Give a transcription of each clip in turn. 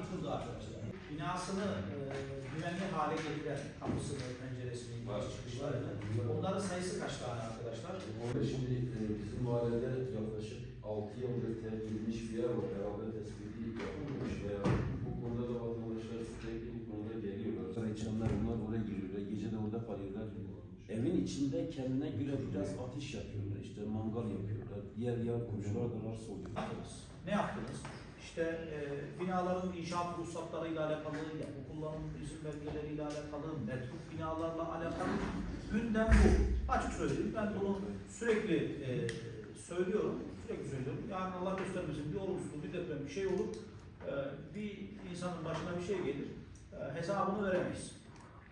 yıkıldı arkadaşlar. Binasını e, güvenli hale getiren kapısını, penceresini, çıkışlarını. Onların sayısı kaç tane arkadaşlar? Orada şimdi e, bizim mahallede yaklaşık 6 yıldır terk edilmiş bir yer var. Beraber tespiti yapılmış veya bu konuda da vatandaşlar sürekli bu konuda geliyorlar. Akşamlar onlar oraya giriyorlar, gece de orada kalıyorlar. Evin içinde kendine göre biraz ateş yapıyorlar, işte mangal yapıyorlar. Diğer diğer komşular oluyor. yaptınız? Ne yaptınız? İşte e, binaların inşaat ruhsatlarıyla alakalı, yapı kullanım izin belgeleriyle alakalı, metruk binalarla alakalı gündem bu. Açık söyleyeyim ben bunu sürekli e, söylüyorum, sürekli söylüyorum. Yani Allah göstermesin bir olumsuzluk, bir deprem, bir şey olur. E, bir insanın başına bir şey gelir, e, hesabını veremeyiz.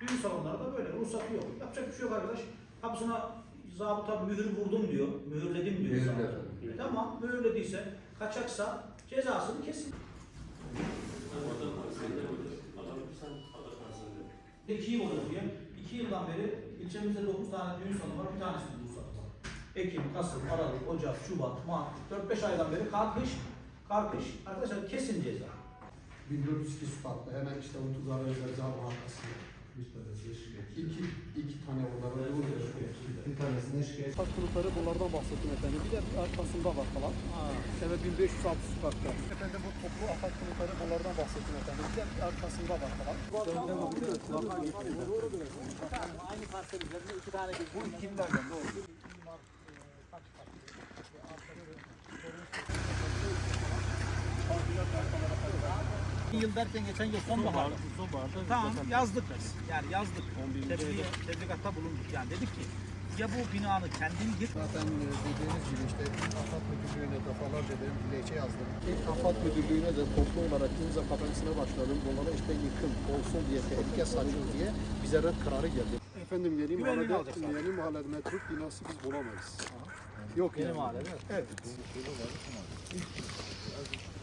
Düğün salonları da böyle, ruhsatı yok. Yapacak bir şey yok arkadaş. Kapısına zabıta mühür vurdum diyor, mühürledim diyor. Mühürle zabıta. efendim. E tamam, mühürlediyse, kaçaksa cezasını kesin. İki yıl oluyor diye. İki yıldan beri ilçemizde 9 tane düğün salonu var, bir tanesi ruhsat var. Ekim, Kasım, Aralık, Ocak, Şubat, Mart, 4-5 aydan beri kalkış, kalkış. Arkadaşlar kesin ceza. 1402 Şubat'ta hemen işte o Tuzar Özel arkasında. İki, iki tane orada var. Bir tanesine şikayet. Hastalıkları bunlardan bahsettim efendim. Bir de arkasında var falan. Evet 1506 sokakta. Efendim bu toplu afet kılıkları bunlardan bahsettim efendim. Bir de arkasında var falan. Aynı parsel üzerinde iki tane Bu Kimlerden doğru? Bir yıl derken geçen yıl sonbahar. Tamam yazdık biz. Yani yazdık. Tebliğ, tebligatta bulunduk. Yani dedik ki ya bu binanı kendin yık Zaten e, dediğiniz gibi işte AFAD Müdürlüğü'ne defalarca ben dilekçe yazdım. İlk AFAD Müdürlüğü'ne de toplu olarak imza kampanyasına başladım. Bunlara işte yıkım olsun diye, tehlike saçın diye bize red kararı geldi. Efendim yeni mahallede, yeni mahallede metruk binası biz bulamayız. Yok Yeni yani. mahallede. Evet.